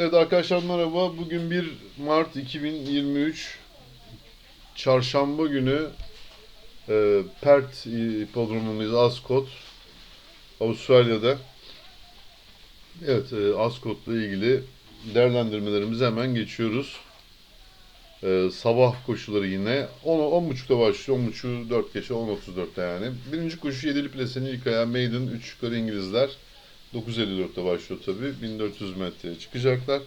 Evet arkadaşlar merhaba. Bugün 1 Mart 2023 Çarşamba günü e, Perth hipodromundayız Ascot Avustralya'da. Evet e, Ascot'la ilgili değerlendirmelerimize hemen geçiyoruz. E, sabah koşuları yine 10 10.30'da başlıyor. 10.30 4 geçe 10.34'te yani. Birinci koşu 7'li plasenin ilk ayağı Maiden 3 yukarı İngilizler. 9.54'te başlıyor tabi. 1400 metreye çıkacaklar.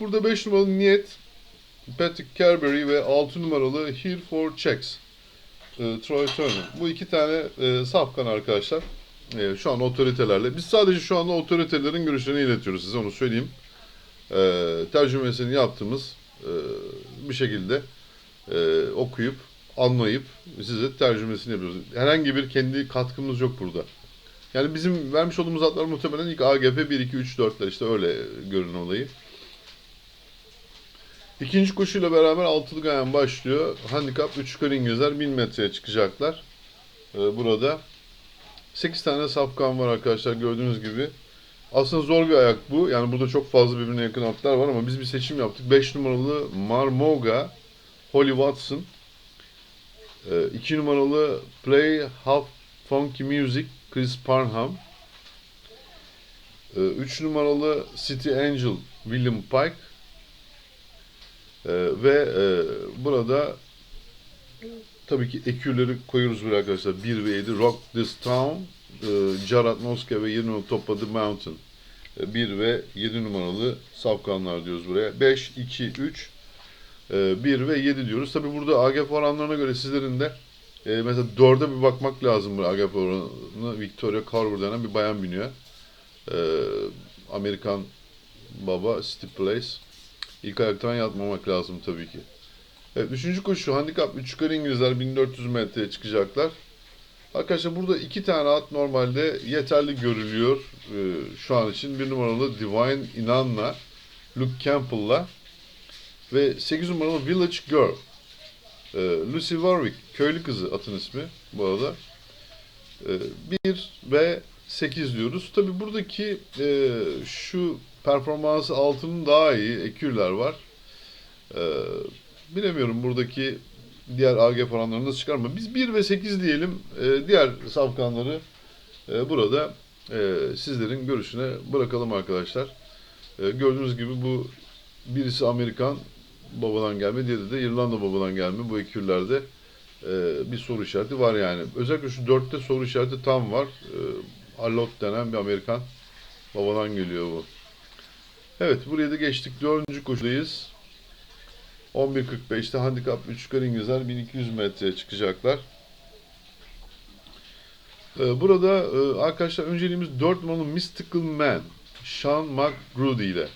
Burada 5 numaralı Niyet, Patrick Carberry ve 6 numaralı Here for Checks. e, Troy Turner. Bu iki tane e, safkan arkadaşlar. E, şu an otoritelerle. Biz sadece şu anda otoritelerin görüşlerini iletiyoruz size onu söyleyeyim. E, tercümesini yaptığımız e, bir şekilde e, okuyup anlayıp size tercümesini yapıyoruz. Herhangi bir kendi katkımız yok burada. Yani bizim vermiş olduğumuz adlar muhtemelen ilk AGF 1, 2, 3, 4'ler işte öyle görün olayı. İkinci koşuyla beraber altılı gayen başlıyor. Handikap 3 yukarı İngilizler 1000 metreye çıkacaklar. Ee, burada 8 tane safkan var arkadaşlar gördüğünüz gibi. Aslında zor bir ayak bu. Yani burada çok fazla birbirine yakın atlar var ama biz bir seçim yaptık. 5 numaralı Marmoga, Holly Watson. 2 numaralı Play Half Funky Music, Chris Parham. 3 numaralı City Angel, William Pike. Ee, ve e, burada tabii ki ekürleri koyuyoruz buraya arkadaşlar. 1 ve 7 Rock This Town, e, Jared Noska ve 20 numaralı Top of the Mountain. 1 ve 7 numaralı safkanlar diyoruz buraya. 5, 2, 3, 1 ve 7 diyoruz. Tabii burada AGF oranlarına göre sizlerin de e, mesela 4'e bir bakmak lazım bu AGF oranı. Victoria Carver denen bir bayan biniyor. E, Amerikan baba City Place. İlk ayaktan yatmamak lazım tabii ki. Evet, üçüncü koşu handikap 3 yukarı İngilizler 1400 metreye çıkacaklar. Arkadaşlar burada iki tane at normalde yeterli görülüyor e, şu an için. Bir numaralı Divine Inanna, Luke Campbell'la ve 8 numaralı Village Girl. E, Lucy Warwick, köylü kızı atın ismi bu arada. E, 1 ve 8 diyoruz. Tabi buradaki şu performansı altının daha iyi ekürler var. E, bilemiyorum buradaki diğer AG oranlarını nasıl çıkarma. Biz 1 ve 8 diyelim. Diğer safkanları e, burada e, sizlerin görüşüne bırakalım arkadaşlar. Gördüğünüz gibi bu birisi Amerikan babadan gelme, diğeri de İrlanda babadan gelme. Bu ekürlerde e, bir soru işareti var yani. Özellikle şu dörtte soru işareti tam var. E, Allot denen bir Amerikan babadan geliyor bu. Evet buraya da geçtik. Dördüncü koşudayız. 11.45'te handikap 3 yukarı İngilizler 1200 metreye çıkacaklar. Ee, burada e, arkadaşlar önceliğimiz 4 numaralı Mystical Man. Sean McGrody ile.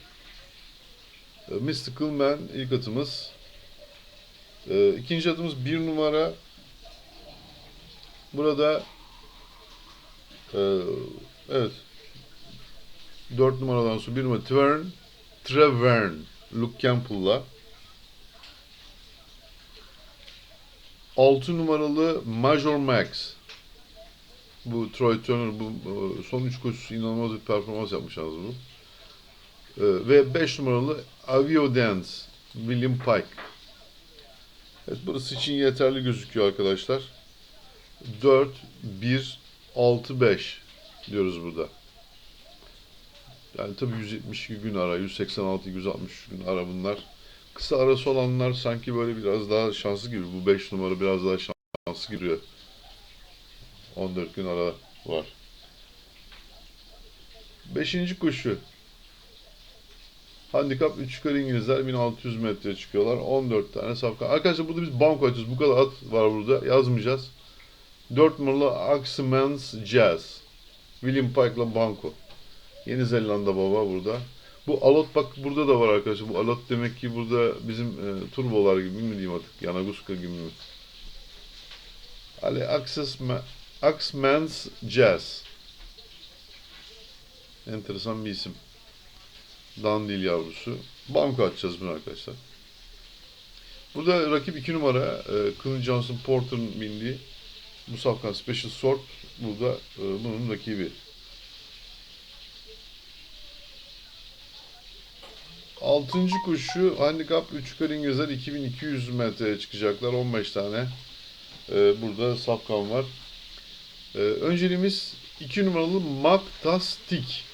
Ee, Mystical Man ilk atımız. Ee, ikinci atımız 1 numara. Burada e, evet 4 numaradan sonra 1 numara Trevern, Trevern Luke Campbell'la 6 numaralı Major Max bu Troy Turner bu bu son 3 koşusu inanılmaz bir performans yapmış yalnız bu. Ee, ve 5 numaralı Avio Dance William Pike. Evet burası için yeterli gözüküyor arkadaşlar. 4 1 6 5 diyoruz burada. Yani tabii 172 gün ara, 186 160 gün ara bunlar. Kısa arası olanlar sanki böyle biraz daha şanslı gibi. Bu 5 numara biraz daha şanslı giriyor. 14 gün ara var. Beşinci koşu. Handikap 3 yukarı İngilizler 1600 metreye çıkıyorlar. 14 tane safkan. Arkadaşlar burada biz banko açıyoruz. Bu kadar at var burada. Yazmayacağız. 4 numaralı Axeman's Jazz. William Pike'la banko. Yeni Zelanda baba burada. Bu alot bak burada da var arkadaşlar. Bu alot demek ki burada bizim e, turbolar gibi mi diyeyim artık. Yanaguska gibi mi? Ali Axis Axman's Jazz. Enteresan bir isim. Dandil yavrusu. Banko atacağız bunu arkadaşlar. Burada rakip 2 numara e, Clint Johnson Porter'ın bindiği bu safkan Special Sort burada e, bunun rakibi. Altıncı koşu handikap 3 yukarı İngilizler 2200 metreye çıkacaklar. 15 tane e, burada safkan var. E, önceliğimiz 2 numaralı Maktastik.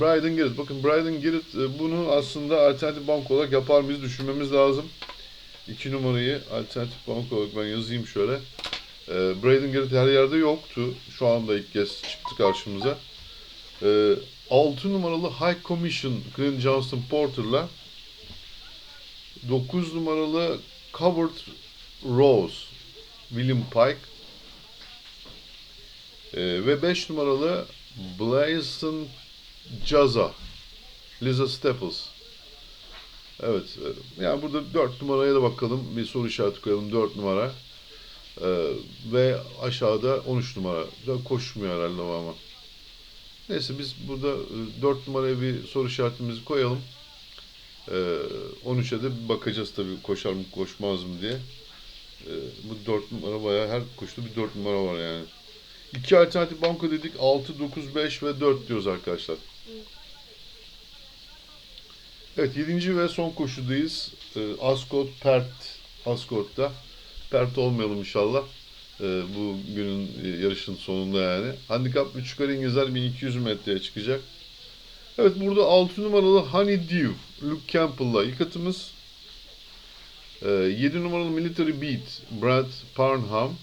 Bryden Garrett. Bakın Bryden Garrett e, bunu aslında alternatif bank olarak yapar mıyız düşünmemiz lazım. 2 numarayı alternatif bank olarak ben yazayım şöyle. E, Bryden Garrett her yerde yoktu. Şu anda ilk kez çıktı karşımıza. E, 6 numaralı High Commission Clint Johnston Porter'la 9 numaralı Covered Rose William Pike e, ve 5 numaralı Blazon Jaza Liza Staples. Evet. e, Yani burada 4 numaraya da bakalım. Bir soru işareti koyalım. 4 numara. E, ve aşağıda 13 numara. Güzel koşmuyor herhalde o ama. Neyse biz burada 4 numaraya bir soru işaretimizi koyalım. E, 13'e de bakacağız tabii koşar mı koşmaz mı diye. E, bu 4 numara bayağı her koşuda bir 4 numara var yani. İki alternatif banko dedik. 6, 9, 5 ve 4 diyoruz arkadaşlar. Evet 7. ve son koşudayız. Ee, Ascot Pert Ascot'ta. Pert olmayalım inşallah. Ee, bu günün e, yarışın sonunda yani. Handikap 3 yukarı İngilizler 1200 metreye çıkacak. Evet burada 6 numaralı Honey Dew Luke Campbell'la ilk atımız. Ee, 7 numaralı Military Beat Brad Parnham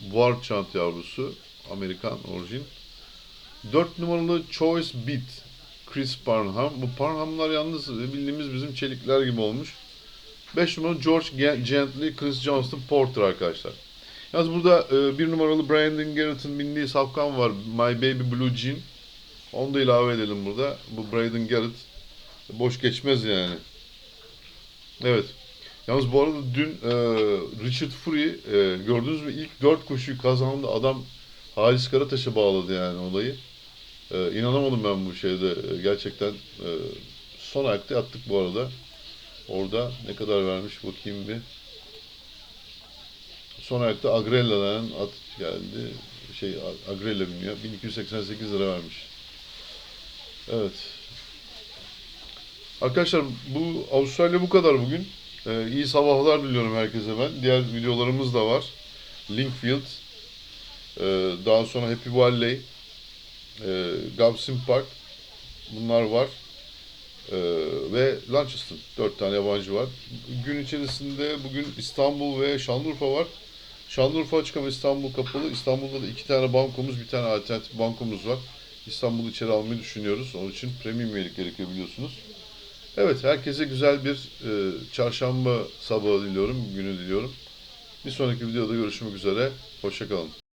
War Chant yavrusu Amerikan orijin. 4 numaralı Choice Beat Chris Parnham. Bu Parnham'lar yalnız bildiğimiz bizim çelikler gibi olmuş. 5 numaralı George Gen- Gently, Chris Johnston Porter arkadaşlar. Yalnız burada e, bir numaralı Brandon Garrett'ın bindiği safkan var. My Baby Blue Jean. Onu da ilave edelim burada. Bu Brandon Garrett boş geçmez yani. Evet. Yalnız bu arada dün e, Richard Fury e, gördünüz mü ilk 4 koşuyu kazandı. Adam Halis Karataş'a bağladı yani olayı. Ee, inanamadım ben bu şeyde. Ee, Gerçekten e, son ayakta yattık bu arada. Orada ne kadar vermiş bakayım bir. Son ayakta Agrella denen at geldi. Şey Agrella biniyor. 1288 lira vermiş. Evet. Arkadaşlar bu Avustralya bu kadar bugün. Ee, iyi sabahlar diliyorum herkese ben. Diğer videolarımız da var. Linkfield. Ee, daha sonra Happy Valley e, Gavsin Park bunlar var. E, ve Launceston. Dört tane yabancı var. Gün içerisinde bugün İstanbul ve Şanlıurfa var. Şanlıurfa açık ama İstanbul kapalı. İstanbul'da da iki tane bankomuz, bir tane alternatif bankomuz var. İstanbul'u içeri almayı düşünüyoruz. Onun için premium üyelik gerekiyor biliyorsunuz. Evet, herkese güzel bir e, çarşamba sabahı diliyorum, günü diliyorum. Bir sonraki videoda görüşmek üzere. Hoşçakalın.